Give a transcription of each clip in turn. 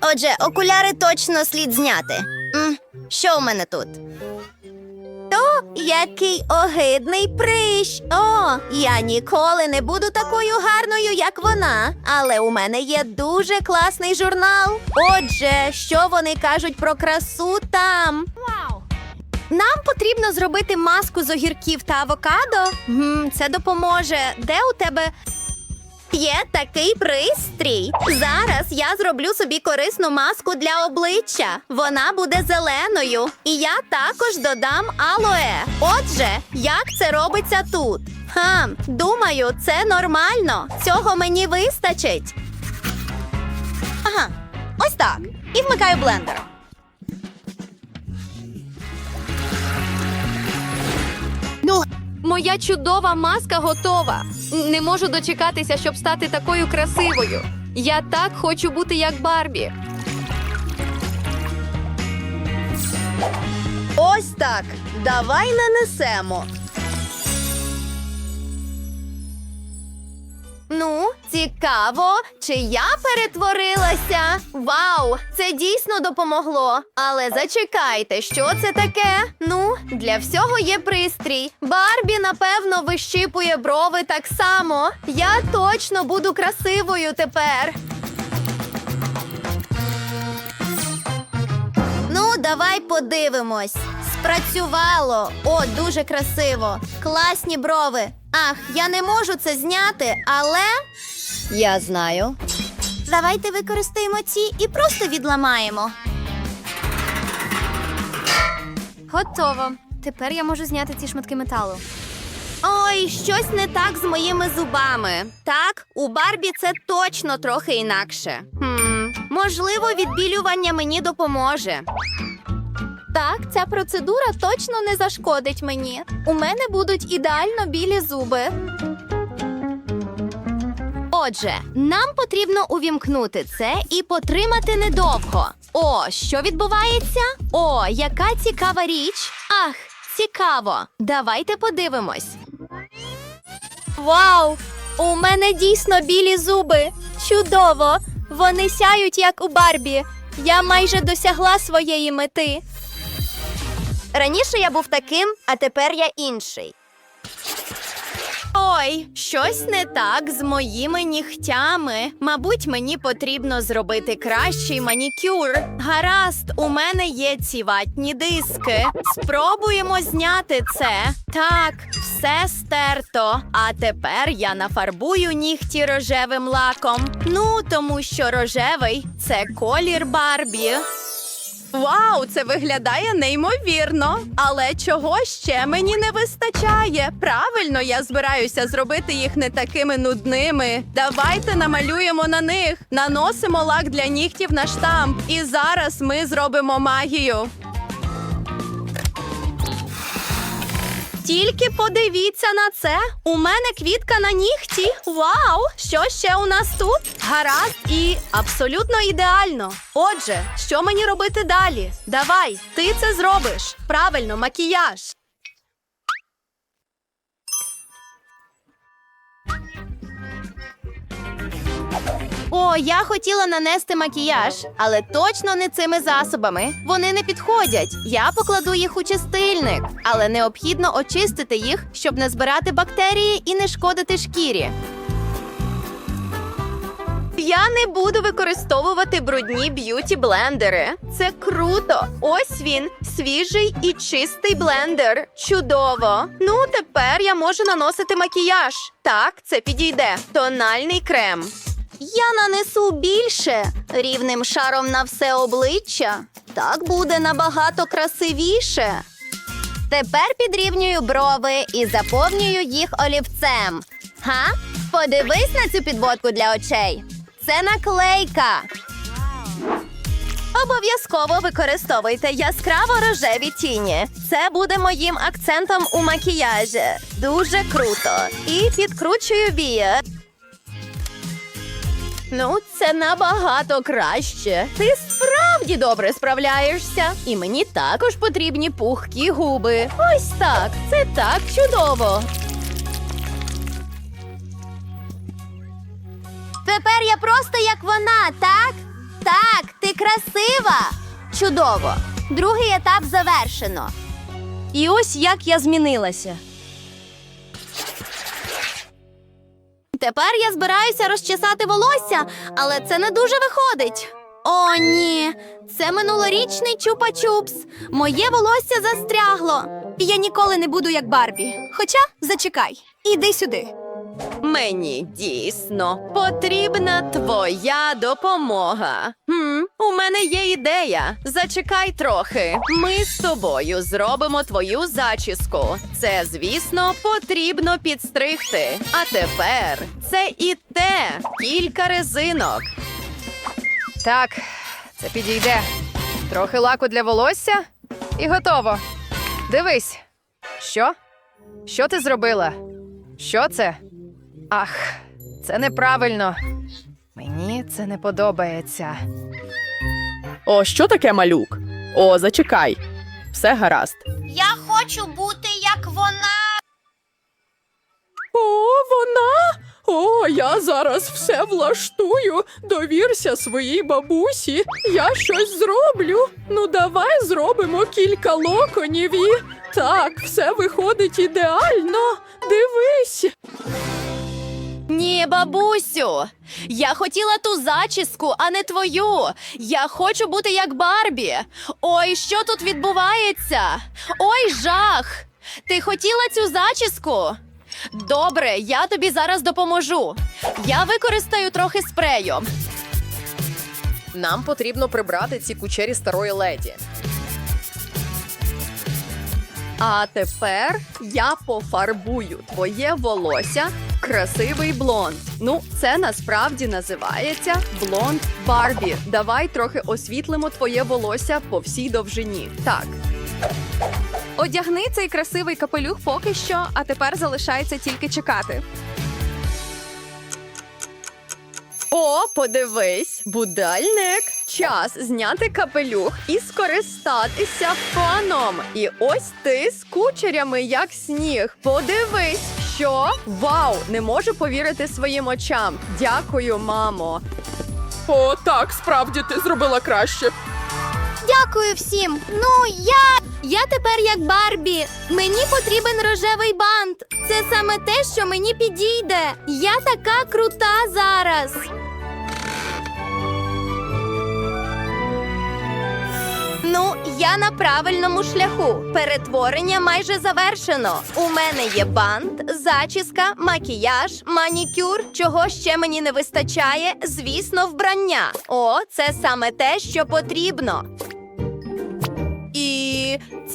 Отже, окуляри точно слід зняти. Що у мене тут? То який огидний прищ. О, я ніколи не буду такою гарною, як вона. Але у мене є дуже класний журнал. Отже, що вони кажуть про красу там? Нам потрібно зробити маску з огірків та авокадо. Це допоможе. Де у тебе Є такий пристрій. Зараз я зроблю собі корисну маску для обличчя. Вона буде зеленою. І я також додам алоe. Отже, як це робиться тут? Хм, думаю, це нормально. Цього мені вистачить. Ага, ось так. І вмикаю блендер. Моя чудова маска готова. Не можу дочекатися, щоб стати такою красивою. Я так хочу бути як Барбі. Ось так. Давай нанесемо. Ну, цікаво, чи я перетворилася? Вау, це дійсно допомогло. Але зачекайте, що це таке? Ну, для всього є пристрій. Барбі, напевно, вищипує брови так само. Я точно буду красивою тепер. Ну, давай подивимось. Спрацювало. О, дуже красиво. Класні брови. Ах, я не можу це зняти, але. Я знаю. Давайте використаємо ці і просто відламаємо. Готово. Тепер я можу зняти ці шматки металу. Ой, щось не так з моїми зубами. Так, у Барбі це точно трохи інакше. Хм, можливо, відбілювання мені допоможе. Так, ця процедура точно не зашкодить мені. У мене будуть ідеально білі зуби. Отже, нам потрібно увімкнути це і потримати недовго. О, що відбувається? О, яка цікава річ! Ах, цікаво. Давайте подивимось. Вау! У мене дійсно білі зуби. Чудово! Вони сяють, як у Барбі. Я майже досягла своєї мети. Раніше я був таким, а тепер я інший. Ой, щось не так з моїми нігтями. Мабуть, мені потрібно зробити кращий манікюр. Гаразд, у мене є ці ватні диски. Спробуємо зняти це. Так, все стерто. А тепер я нафарбую нігті рожевим лаком. Ну, тому що рожевий це колір Барбі. Вау, це виглядає неймовірно. Але чого ще мені не вистачає? Правильно, я збираюся зробити їх не такими нудними. Давайте намалюємо на них, наносимо лак для нігтів на штамп. І зараз ми зробимо магію. Тільки подивіться на це. У мене квітка на нігті. Вау! Що ще у нас тут? Гаразд і абсолютно ідеально. Отже, що мені робити далі? Давай, ти це зробиш. Правильно, макіяж. О, я хотіла нанести макіяж, але точно не цими засобами. Вони не підходять. Я покладу їх у чистильник, але необхідно очистити їх, щоб не збирати бактерії і не шкодити шкірі. Я не буду використовувати брудні б'юті блендери. Це круто. Ось він, свіжий і чистий блендер. Чудово. Ну, тепер я можу наносити макіяж. Так, це підійде. Тональний крем. Я нанесу більше рівним шаром на все обличчя. Так буде набагато красивіше. Тепер підрівнюю брови і заповнюю їх олівцем. Га? Подивись на цю підводку для очей. Це наклейка. Обов'язково використовуйте яскраво рожеві тіні. Це буде моїм акцентом у макіяжі. Дуже круто. І підкручую вія. Ну, це набагато краще. Ти справді добре справляєшся. І мені також потрібні пухкі губи. Ось так. Це так чудово. Тепер я просто як вона, так? Так, ти красива! Чудово! Другий етап завершено. І ось як я змінилася. Тепер я збираюся розчесати волосся, але це не дуже виходить. О, ні, це минулорічний чупа-чупс. Моє волосся застрягло. Я ніколи не буду як Барбі. Хоча зачекай, іди сюди. Мені дійсно потрібна твоя допомога. Хм, у мене є ідея. Зачекай трохи. Ми з тобою зробимо твою зачіску. Це, звісно, потрібно підстригти. А тепер це і те кілька резинок. Так, це підійде. Трохи лаку для волосся і готово. Дивись. Що? Що ти зробила? Що це? Ах, це неправильно. Мені це не подобається. О, що таке малюк? О, зачекай. Все гаразд. Я хочу бути як вона. О, вона? О, я зараз все влаштую. Довірся своїй бабусі. Я щось зроблю. Ну, давай зробимо кілька локонів і. Так, все виходить ідеально. Дивись. Ні, бабусю. Я хотіла ту зачіску, а не твою. Я хочу бути як Барбі. Ой, що тут відбувається? Ой, жах! Ти хотіла цю зачіску? Добре, я тобі зараз допоможу. Я використаю трохи спрею. Нам потрібно прибрати ці кучері старої леді. А тепер я пофарбую твоє волосся в красивий блонд. Ну, це насправді називається блонд Барбі. Давай трохи освітлимо твоє волосся по всій довжині. Так. Одягни цей красивий капелюх поки що, а тепер залишається тільки чекати. О, подивись, будальник. Час зняти капелюх і скористатися фаном. І ось ти з кучерями, як сніг. Подивись, що вау! Не можу повірити своїм очам. Дякую, мамо. О, так, справді ти зробила краще. Дякую всім. Ну, я. Я тепер як Барбі. Мені потрібен рожевий бант. Це саме те, що мені підійде. Я така крута зараз. Ну, я на правильному шляху. Перетворення майже завершено. У мене є бант, зачіска, макіяж, манікюр. Чого ще мені не вистачає? Звісно, вбрання. О, це саме те, що потрібно.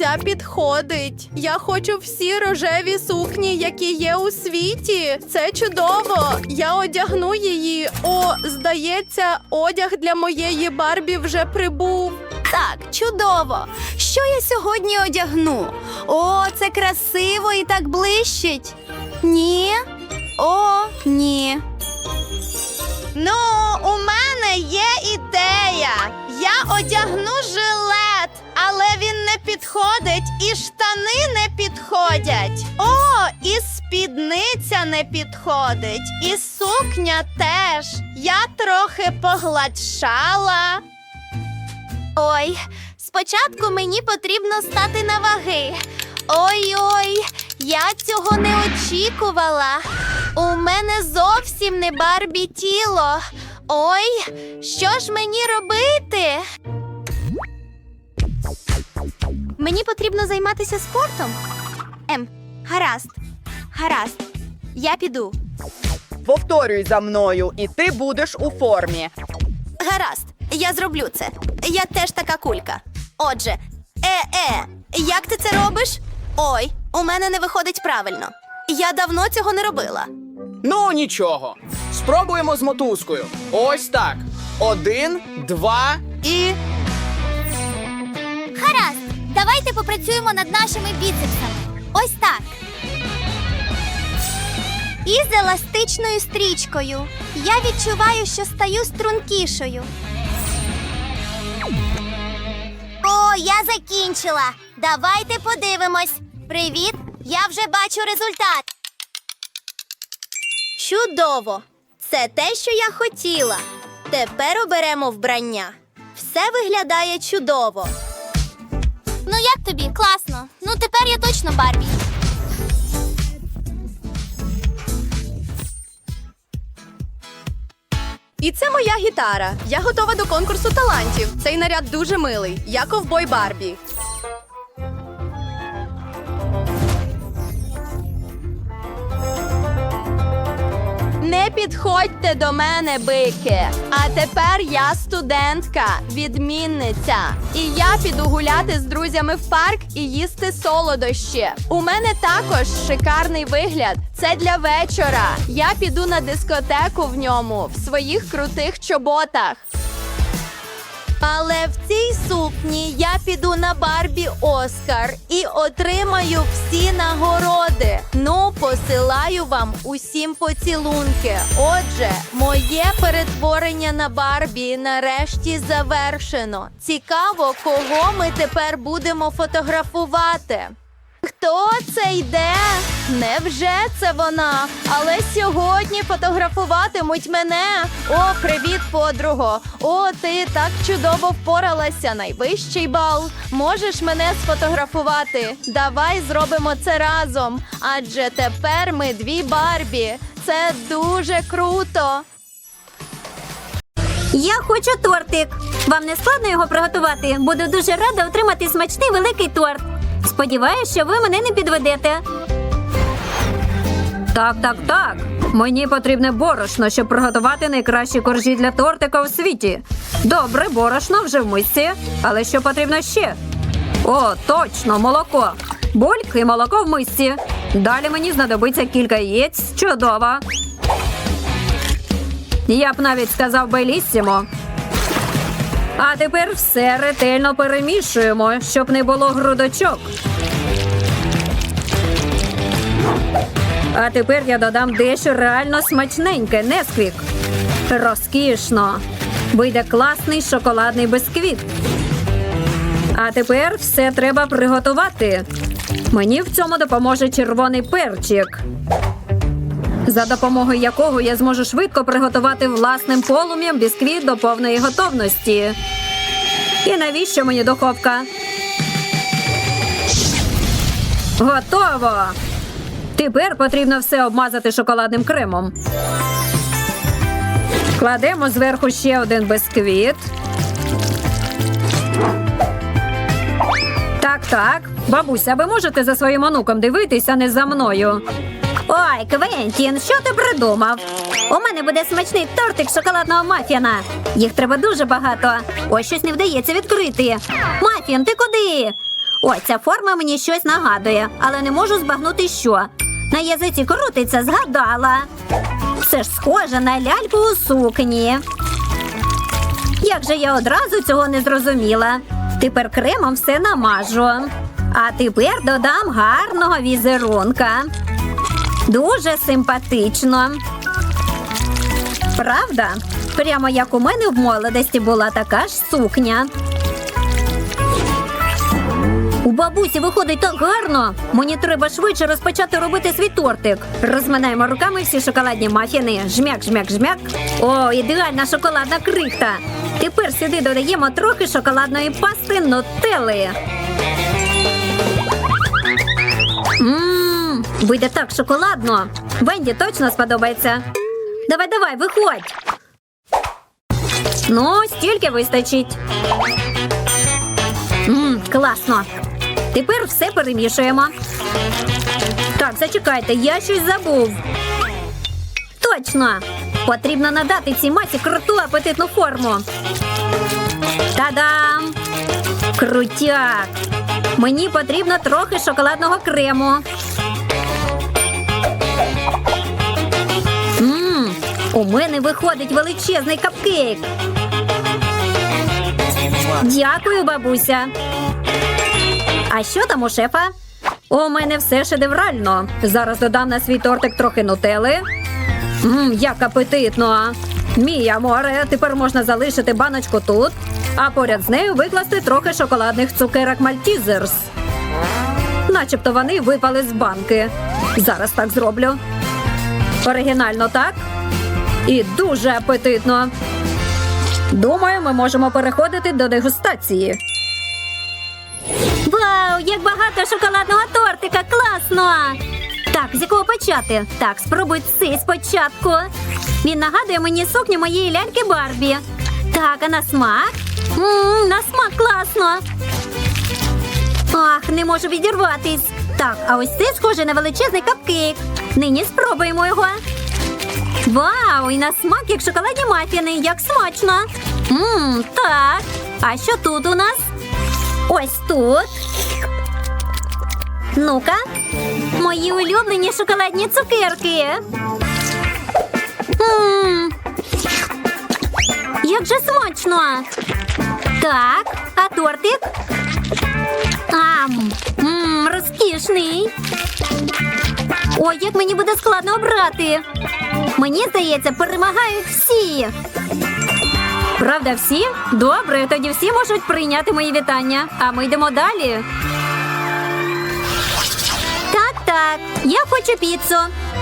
Ця підходить. Я хочу всі рожеві сукні, які є у світі. Це чудово. Я одягну її. О, здається, одяг для моєї Барбі вже прибув. Так, чудово. Що я сьогодні одягну? О, це красиво і так блищить. Ні. О, ні. Ну, підходить, і штани не підходять. О, і спідниця не підходить, і сукня теж. Я трохи погладшала. Ой, спочатку мені потрібно стати на ваги. Ой-ой, я цього не очікувала. У мене зовсім не барбі тіло. Ой, що ж мені робити? Мені потрібно займатися спортом. Ем, гаразд, гаразд. Я піду. Повторюй за мною, і ти будеш у формі. Гаразд, я зроблю це. Я теж така кулька. Отже, е-е, як ти це робиш? Ой, у мене не виходить правильно. Я давно цього не робила. Ну нічого. Спробуємо з мотузкою. Ось так. Один, два. І давайте попрацюємо над нашими біцепсами. Ось так. І з еластичною стрічкою. Я відчуваю, що стаю стрункішою. О, я закінчила. Давайте подивимось. Привіт! Я вже бачу результат. чудово! Це те, що я хотіла. Тепер оберемо вбрання. Все виглядає чудово. Ну як тобі? Класно. Ну тепер я точно Барбі. І це моя гітара. Я готова до конкурсу талантів. Цей наряд дуже милий. Я ковбой Барбі. Не підходьте до мене, бики. А тепер я студентка, відмінниця. І я піду гуляти з друзями в парк і їсти солодощі. У мене також шикарний вигляд. Це для вечора. Я піду на дискотеку в ньому в своїх крутих чоботах. Але в цій сукні я піду на Барбі Оскар і отримаю всі нагороди. Ну, посилаю вам усім поцілунки. Отже, моє перетворення на Барбі нарешті завершено. Цікаво, кого ми тепер будемо фотографувати. Хто це йде? Невже це вона? Але сьогодні фотографуватимуть мене. О, привіт, подруго! О, ти так чудово впоралася. Найвищий бал. Можеш мене сфотографувати? Давай зробимо це разом. Адже тепер ми дві Барбі. Це дуже круто. Я хочу тортик. Вам не складно його приготувати. Буду дуже рада отримати смачний великий торт. Сподіваюсь, що ви мене не підведете. Так, так, так. Мені потрібне борошно, щоб приготувати найкращі коржі для тортика у світі. Добре, борошно вже в мисці. Але що потрібно ще? О, точно, молоко. Бульк і молоко в мисці. Далі мені знадобиться кілька яєць. Чудово. Я б навіть сказав беліссімо. А тепер все ретельно перемішуємо, щоб не було грудочок. А тепер я додам дещо реально смачненьке, несквік. Розкішно. Вийде класний шоколадний бисквіт. А тепер все треба приготувати. Мені в цьому допоможе червоний перчик за допомогою якого я зможу швидко приготувати власним полум'ям бісквіт до повної готовності. І навіщо мені духовка? Готово! Тепер потрібно все обмазати шоколадним кремом. Кладемо зверху ще один бисквіт. Так, так. Бабуся, ви можете за своїм онуком дивитися, а не за мною. Ой, Квентін, що ти придумав? У мене буде смачний тортик шоколадного мафіна. Їх треба дуже багато. Ось щось не вдається відкрити. Мафін, ти куди? Ой, ця форма мені щось нагадує, але не можу збагнути що. На язиці крутиться, згадала. Це ж схоже на ляльку у сукні. Як же я одразу цього не зрозуміла? Тепер кремом все намажу. А тепер додам гарного візерунка. Дуже симпатично. Правда? Прямо як у мене в молодості була така ж сукня. У бабусі виходить так гарно. Мені треба швидше розпочати робити свій тортик. Розминаємо руками всі шоколадні мафіни. Жмяк, жмяк, жмяк. О, ідеальна шоколадна крихта. Тепер сюди додаємо трохи шоколадної пасти нутелли. Вийде так шоколадно. Венді точно сподобається. Давай, давай, виходь. Ну, стільки вистачить. Ммм, класно. Тепер все перемішуємо. Так, зачекайте, я щось забув. Точно! Потрібно надати цій масі круту апетитну форму. Та-дам! Крутяк! Мені потрібно трохи шоколадного крему. У мене виходить величезний капкейк. Дякую, бабуся. А що там у шефа? У мене все шедеврально. Зараз додам на свій тортик трохи нутели. Мм, як апетитно. Мія море, тепер можна залишити баночку тут, а поряд з нею викласти трохи шоколадних цукерок Мальтізерс. Начебто вони випали з банки. Зараз так зроблю. Оригінально так. І дуже апетитно. Думаю, ми можемо переходити до дегустації. Вау, як багато шоколадного тортика! Класно! Так, з якого почати? Так, спробуй цей спочатку. Він нагадує мені сукню моєї ляльки Барбі. Так, а на смак? Ммм, на смак класно. Ах, не можу відірватись. Так, а ось це схоже на величезний капкейк. Нині спробуємо його. Вау, і на смак як шоколадні мафіни, як смачно. Ммм, так. А що тут у нас? Ось тут. Ну-ка. Мої улюблені шоколадні цукерки. Ммм. Як же смачно. Так, а тортик? Ам, мм, розкішний. Ой, як мені буде складно обрати. Мені здається, перемагають всі. Правда, всі? Добре, тоді всі можуть прийняти мої вітання. А ми йдемо далі. Так, так, я хочу піцу.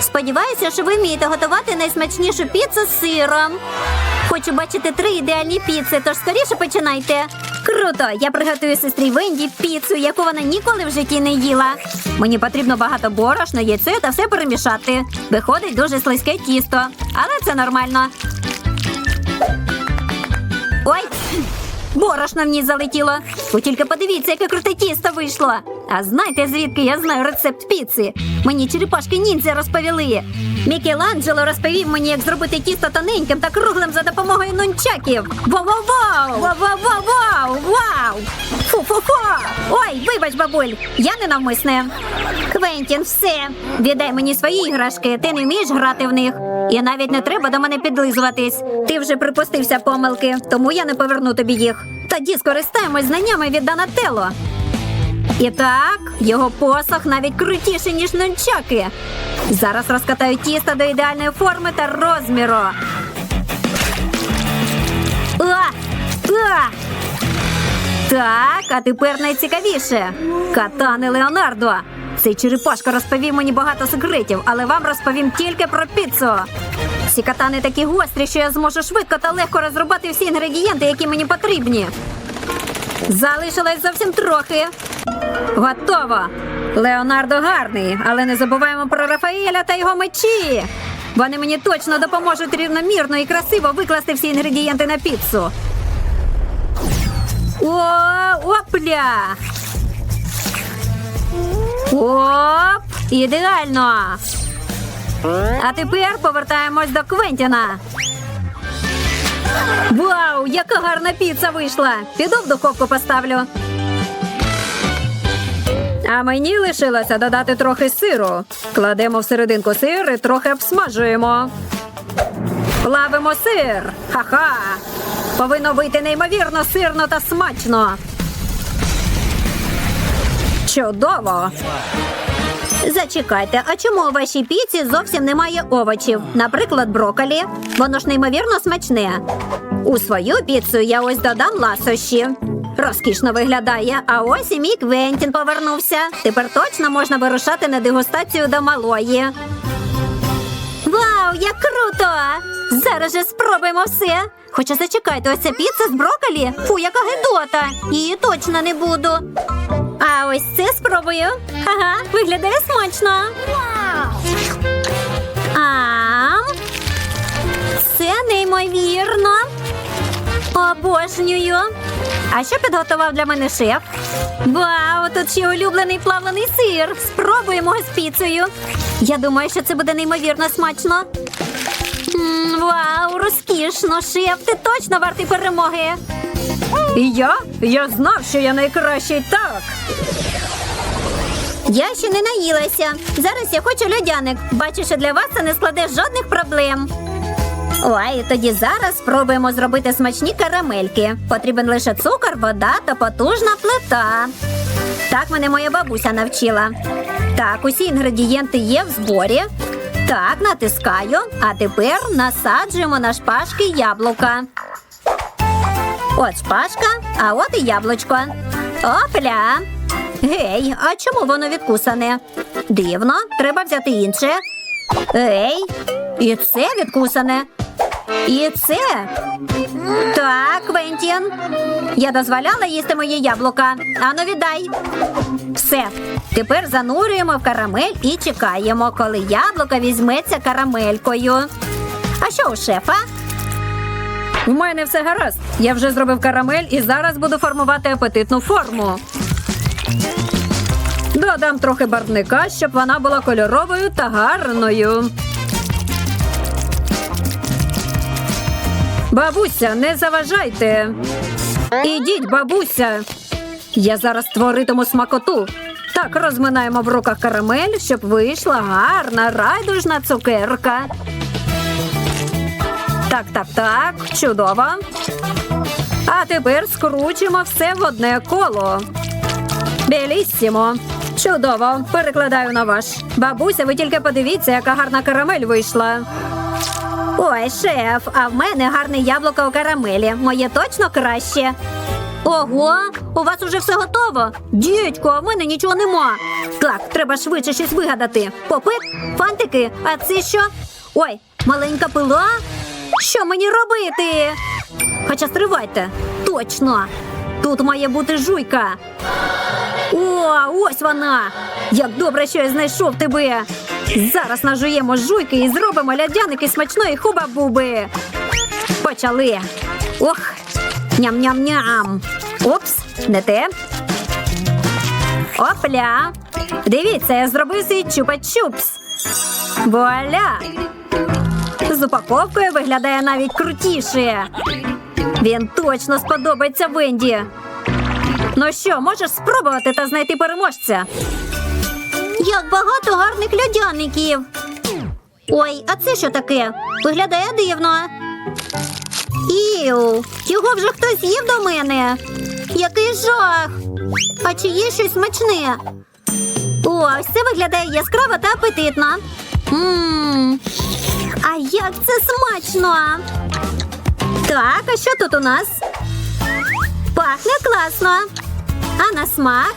Сподіваюся, що ви вмієте готувати найсмачнішу піцу з сиром. Хочу бачити три ідеальні піци, тож скоріше починайте. Круто! Я приготую сестрі Венді піцу, яку вона ніколи в житті не їла. Мені потрібно багато борошна, яйце та все перемішати. Виходить дуже слизьке тісто, але це нормально. Ой! Борошно в ній залетіло. Ви тільки подивіться, яке круте тісто вийшло. А знаєте, звідки я знаю рецепт піци? Мені черепашки ніндзя розповіли. Мікеланджело розповів мені, як зробити тісто тоненьким та круглим за допомогою нунчаків. Вау-вау-вау! Вау-вау-вау! Вау! Фу-фу-фу! Ой, вибач, бабуль, я ненавмисне. Квентін, все. Віддай мені свої іграшки, ти не вмієш грати в них. І навіть не треба до мене підлизуватись. Ти вже припустився помилки, тому я не поверну тобі їх. Тоді скористаємось знаннями від Донателло. І так, його посох навіть крутіший, ніж нунчаки. Зараз розкатаю тісто до ідеальної форми та розміру. А! А! Так, а тепер найцікавіше. Катани Леонардо. Цей черепашка розповів мені багато секретів, але вам розповім тільки про піцу. Ці катани такі гострі, що я зможу швидко та легко розрубати всі інгредієнти, які мені потрібні. Залишилось зовсім трохи. Готово. Леонардо гарний, але не забуваємо про Рафаеля та його мечі. Вони мені точно допоможуть рівномірно і красиво викласти всі інгредієнти на піцу. О, опля! Оп! Ідеально! А тепер повертаємось до Квентіна. Вау, яка гарна піца вийшла! Піду в духовку поставлю. А мені лишилося додати трохи сиру. Кладемо всерединку сир і трохи обсмажуємо. Плавимо сир. Ха-ха. Повинно вийти неймовірно сирно та смачно. Чудово. Зачекайте, а чому у вашій піці зовсім немає овочів? Наприклад, броколі. Воно ж неймовірно смачне. У свою піцу я ось додам ласощі. Розкішно виглядає. А ось і мій Квентін повернувся. Тепер точно можна вирушати на дегустацію до малої. Вау, як круто! Зараз же спробуємо все. Хоча зачекайте, ось ця піца з броколі. Фу, яка гидота. Її точно не буду. А ось це спробую. Ага, виглядає смачно. Ам. Це неймовірно. Обожнюю. А що підготував для мене шеф? Вау, тут ще улюблений плавлений сир. Спробуємо з піцею. Я думаю, що це буде неймовірно смачно. М, вау, розкішно, шеф, ти точно вартий перемоги. І я? Я знав, що я найкращий так. Я ще не наїлася. Зараз я хочу льодяник. Бачу, що для вас це не складе жодних проблем. Ой, тоді зараз спробуємо зробити смачні карамельки. Потрібен лише цукор, вода та потужна плита. Так мене моя бабуся навчила. Так, усі інгредієнти є в зборі. Так, натискаю, а тепер насаджуємо на шпажки яблука. От шпажка, а от і яблучко. Опля. Гей, а чому воно відкусане? Дивно, треба взяти інше. Ей, і це відкусане. І це. Так, Квентін. Я дозволяла їсти мої яблука. Ану, віддай. Все. Тепер занурюємо в карамель і чекаємо, коли яблуко візьметься карамелькою. А що у шефа? У мене все гаразд. Я вже зробив карамель і зараз буду формувати апетитну форму. Додам трохи барвника, щоб вона була кольоровою та гарною. Бабуся, не заважайте. Ідіть, бабуся. Я зараз створитиму смакоту. Так розминаємо в руках карамель, щоб вийшла гарна райдужна цукерка. Так, так, так, чудово. А тепер скручуємо все в одне коло. Беліссімо. Чудово, перекладаю на ваш. Бабуся, ви тільки подивіться, яка гарна карамель вийшла. Ой, шеф, а в мене гарне яблуко у карамелі. Моє точно краще. Ого, у вас уже все готово. Дідько, а в мене нічого нема. Так, треба швидше щось вигадати. Попи, фантики, а це що? Ой, маленька пила? Що мені робити? Хоча стривайте, точно. Тут має бути жуйка. О, ось вона! Як добре, що я знайшов тебе. Зараз нажуємо жуйки і зробимо лядяники смачної хуба-буби. Почали. Ох, ням-ням-ням. Опс, не те. Опля. Дивіться, я зробив свій чупа-чупс. Вуаля! З упаковкою виглядає навіть крутіше. Він точно сподобається Венді. Ну що, можеш спробувати та знайти переможця? Як багато гарних льодяників. Ой, а це що таке? Виглядає дивно. Іу, його вже хтось їв до мене. Який жах. А чи є щось смачне? Ось це виглядає яскраво та апетитно. Мм. А як це смачно! Так, а що тут у нас? Пахне класно. А на смак?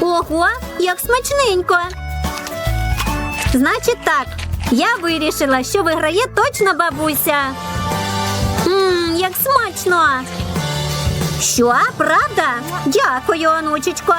Ого, як смачненько. Значить так, я вирішила, що виграє точно бабуся. Мм, як смачно. Що, правда? Дякую, онучечко.